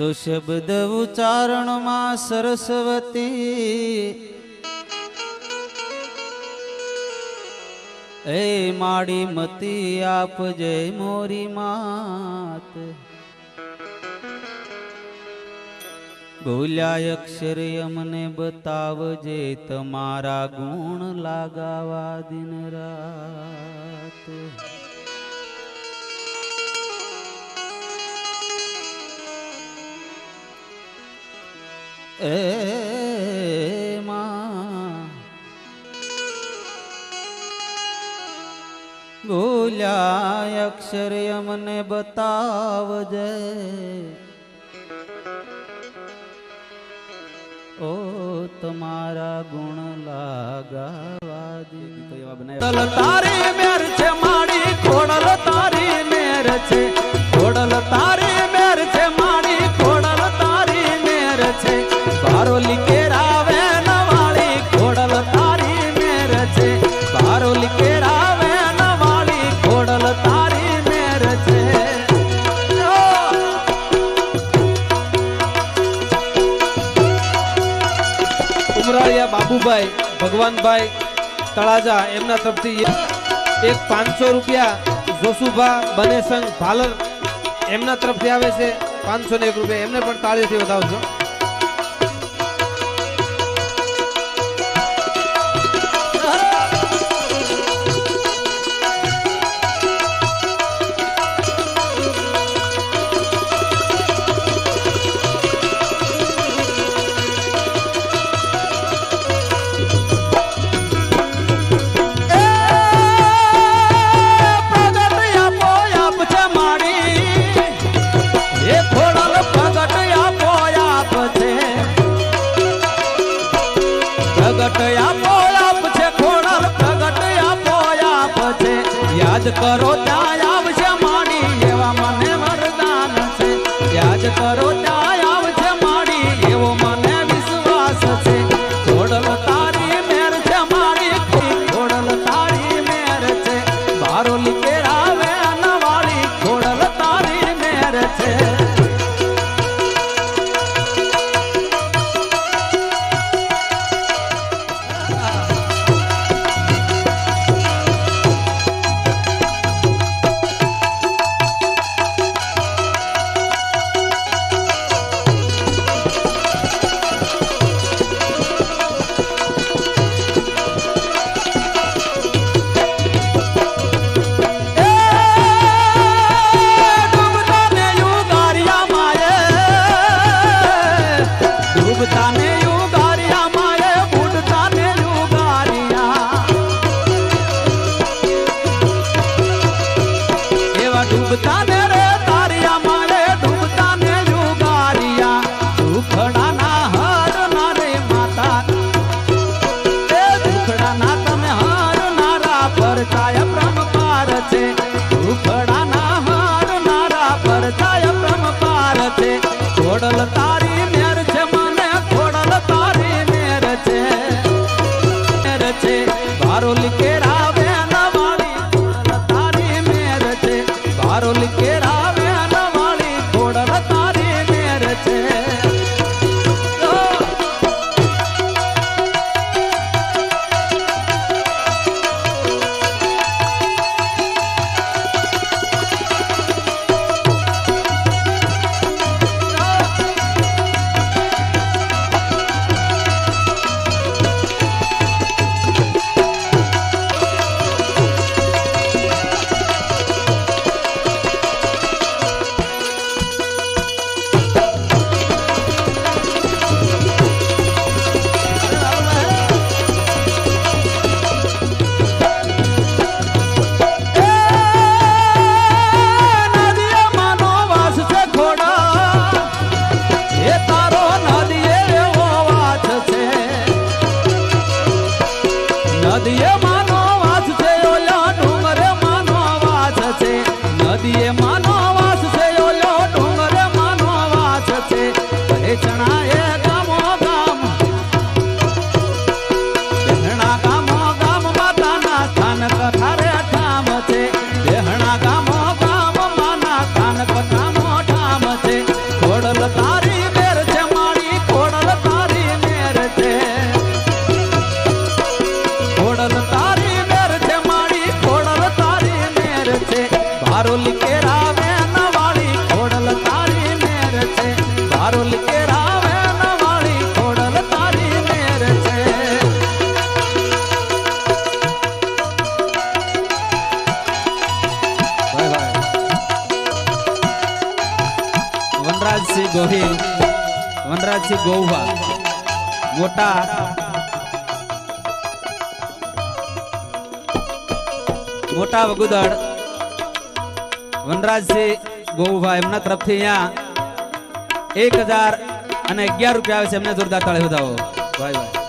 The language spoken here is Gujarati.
તો શબ્દ ઉચ્ચારણમાં સરસ્વતી. એ માડી મતી આપજે મોરી માત. ભૂલ્યા અક્ષર અમને બતાવજે તમારા ગુણ લાગાવા દિન રાત. એ બોલ્યા અક્ષર અમને બતાવજે. ઓ તમારા ગુણ લાગાવા તારી મેર છે માડી ખોડલ તારી મેર છે. ખોડલ તારી બાબુભાઈ, ભગવાનભાઈ તળાજા, એમના તરફથી એક પાંચસો રૂપિયા જોસુભા બનેસંગ ભાલર એમના તરફથી આવે છે. પાંચસો ને એક રૂપિયા. એમને પણ તાળીઓથી વધાવજો. યાદ કરો ત્યાં આવશે માડી, એવા મને વરદાન છે. યાદ કરો ત્યાં આવશે માડી, એવો મને વિશ્વાસ છે. ખોડલ તારી મેર છે મારી ખોડલ તારી મેર છે. બારોલી કેરાવે मा છે. બારોલી કેરાવે નવાળી ખોડલ તારી મેર મોટા વગુદળ. વનરાજસિંહ ગોવુભાઈ, એમના તરફથી અહીંયા એક હજાર અને અગિયાર રૂપિયા આવે છે, એમને જોરદાર તાળી વધાવો. ભાઈ ભાઈ.